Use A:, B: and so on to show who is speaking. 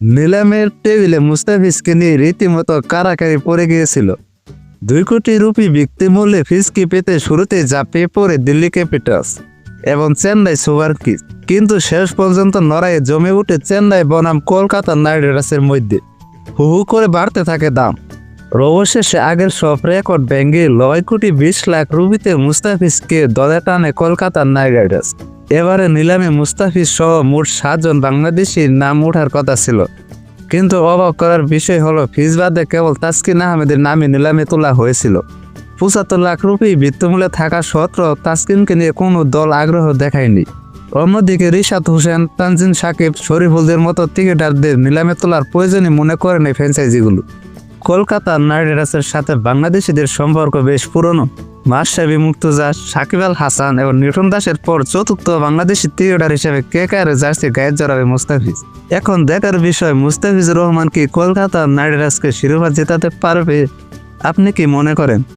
A: নিলামের টেবিলে মুস্তাফিজকে নিয়ে রীতিমতো কারাকারি পড়ে গিয়েছিল। দুই কোটি রুপি বিক্রি মূল্যে ফিসকি পেতে শুরুতে ঝাঁপিয়ে পড়ে দিল্লি ক্যাপিটালস এবং চেন্নাই সুপার কিংস কিন্তু শেষ পর্যন্ত নড়াইয়ে জমে উঠে চেন্নাই বনাম কলকাতা নাইট রাইডার্সের মধ্যে। হু হু করে বাড়তে থাকে দাম। অবশেষে আগের সব রেকর্ড ভেঙে নয় কোটি বিশ লাখ রুপিতে মুস্তাফিজকে দলে টানে কলকাতা নাইট রাইডার্স। এবারে নিলামে মুস্তাফিজ সহ মোট সাতজন বাংলাদেশির নাম ওঠার কথা ছিল। কিন্তু অবাক করার বিষয় হলো ফিজ বাদে কেবল তাসকিন আহমেদের নামে নিলামে তোলা হয়েছিল। পঁচাত্তর লাখ রুপি বৃত্তমূল্যে থাকা সত্ত্বেও তাসকিনকে নিয়ে কোনো দল আগ্রহ দেখায়নি। অন্যদিকে রিশাদ হোসেন, তানজিন সাকিব, শরীফুলদের মতো ক্রিকেটারদের নিলামে তোলার প্রয়োজনই মনে করেন এই ফ্র্যাঞ্চাইজিগুলো। কলকাতা নাইট রাইডার্সের সাথে বাংলাদেশিদের সম্পর্ক বেশ পুরনো। মাসাবি মুক্তজা সাকিব আল হাসান এবং নিউটন দাসের পর চতুর্থ বাংলাদেশি ক্রিকেটার হিসেবে কে কারে জার্সি গায়ে জড়াবে মুস্তাফিজ? এখন দেখার বিষয়, মুস্তাফিজুর রহমান কি কলকাতা নাইট রাইডার্সকে শিরোপা জেতাতে পারবে? আপনি কি মনে করেন?